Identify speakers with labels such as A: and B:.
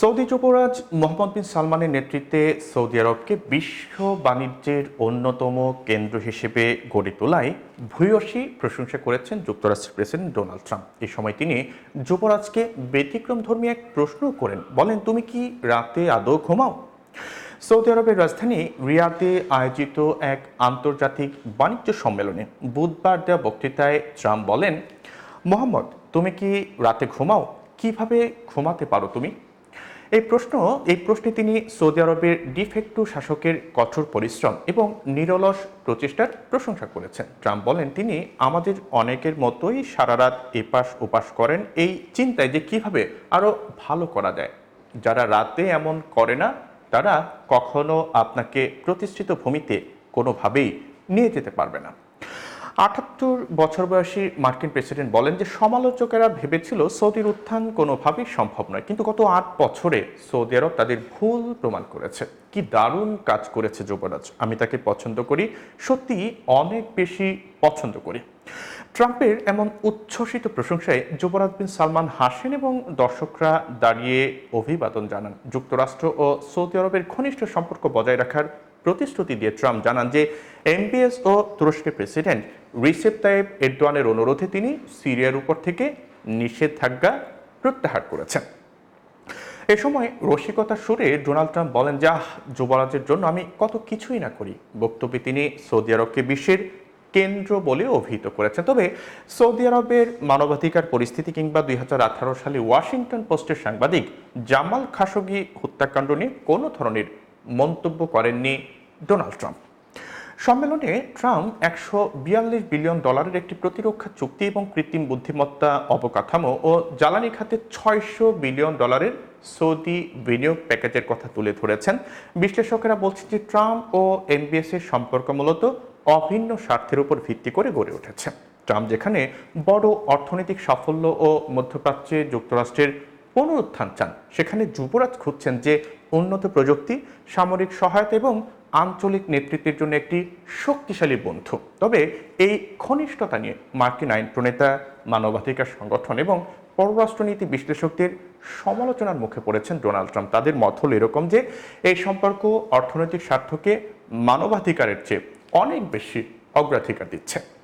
A: Saudi যুবরাজ মোহাম্মদ বিন সালমানের নেতৃত্বে Saudi আরবকে বিশ্ব বাণিজ্যের অন্যতম কেন্দ্র হিসেবে গড়ে তোলায় ভূয়সী প্রশংসা করেছেন যুক্তরাষ্ট্রের প্রেসিডেন্ট ডোনাল্ড ট্রাম্প। এই সময় তিনি যুবরাজকে ব্যতিক্রম ধর্মী এক প্রশ্ন করেন, বলেন, তুমি কি রাতে আদৌ ঘুমাও? সৌদি আরবের রাজধানী রিয়াদে আয়োজিত এক আন্তর্জাতিক বাণিজ্য সম্মেলনে বুধবার দেওয়া বক্তৃতায় ট্রাম্প বলেন, মোহাম্মদ, তুমি কি রাতে ঘুমাও? কীভাবে ঘুমাতে পারো তুমি? এই প্রশ্ন, এই প্রশ্নে তিনি সৌদি আরবের ডিফেক্টো শাসকের কঠোর পরিশ্রম এবং নিরলস প্রচেষ্টার প্রশংসা করেছেন। ট্রাম্প বলেন, তিনি আমাদের অনেকের মতোই সারা রাত এপাশ ওপাশ করেন। এই চিন্তায় যে কীভাবে আরও ভালো করা যায়? যারা রাতে এমন করে না, তারা কখনো আপনাকে প্রতিষ্ঠিত ভূমিতে কোনোভাবেই নিয়ে যেতে পারবে না। আটাত্তর বছর বয়সী মার্কিন প্রেসিডেন্ট বলেন যে সমালোচকেরা ভেবেছিল সৌদির উত্থান কোনোভাবেই সম্ভব নয়, কিন্তু গত আট বছরে সৌদি আরব তাদের ভুল প্রমাণ করেছে। কি দারুণ কাজ করেছে যুবরাজ। আমি তাকে পছন্দ করি, সত্যি অনেক বেশি পছন্দ করি। ট্রাম্পের এমন উচ্ছ্বসিত প্রশংসায় যুবরাজ বিন সালমান হাসেন এবং দর্শকরা দাঁড়িয়ে অভিবাদন জানান। যুক্তরাষ্ট্র ও সৌদি আরবের ঘনিষ্ঠ সম্পর্ক বজায় রাখার প্রতিশ্রুতি দিয়ে ট্রাম্প জানান যে এমবিএস ও তুরস্কের প্রেসিডেন্ট রিসেপ তাইব এরদোয়ানের অনুরোধে তিনি সিরিয়ার উপর থেকে নিষেধাজ্ঞা প্রত্যাহার করেছেন। এ সময় রসিকতার সুরে ডোনাল্ড ট্রাম্প বলেন, যা যুবরাজের জন্য আমি কত কিছুই না করি। বক্তব্যে তিনি সৌদি আরবকে বিশ্বের কেন্দ্র বলে অভিহিত করেছেন। তবে সৌদি আরবের মানবাধিকার পরিস্থিতি কিংবা দুই হাজার আঠারো সালে ওয়াশিংটন পোস্টের সাংবাদিক জামাল খাশোগি হত্যাকাণ্ড নিয়ে কোনো ধরনের মন্তব্য করেননি ডোনাল্ড ট্রাম্প। সম্মেলনে ট্রাম্প একশো বিয়াল্লিশ বিলিয়ন ডলারের একটি প্রতিরক্ষা চুক্তি এবং কৃত্রিম বুদ্ধিমত্তা অবকাঠামো ও জ্বালানি খাতে ছয়শো বিলিয়ন ডলারের সৌদি বিনিয়োগ প্যাকেজের কথা তুলে ধরেছেন। বিশ্লেষকেরা বলছেন যে ট্রাম্প ও এমবিএস এর সম্পর্ক মূলত অভিন্ন স্বার্থের উপর ভিত্তি করে গড়ে উঠেছে। ট্রাম্প যেখানে বড় অর্থনৈতিক সাফল্য ও মধ্যপ্রাচ্যে যুক্তরাষ্ট্রের পুনরুত্থান চান। সেখানে যুবরাজ খুঁজছেন যে উন্নত প্রযুক্তি, সামরিক সহায়তা এবং আঞ্চলিক নেতৃত্বের জন্য একটি শক্তিশালী বন্ধু। তবে এই ঘনিষ্ঠতা নিয়ে মার্কিন আইন প্রণেতা, মানবাধিকার সংগঠন এবং পররাষ্ট্রনীতি বিশ্লেষকদের সমালোচনার মুখে পড়েছেন ডোনাল্ড ট্রাম্প। তাদের মত হল এরকম যে, এই সম্পর্ক অর্থনৈতিক স্বার্থকে মানবাধিকারের চেয়ে অনেক বেশি অগ্রাধিকার দিচ্ছে।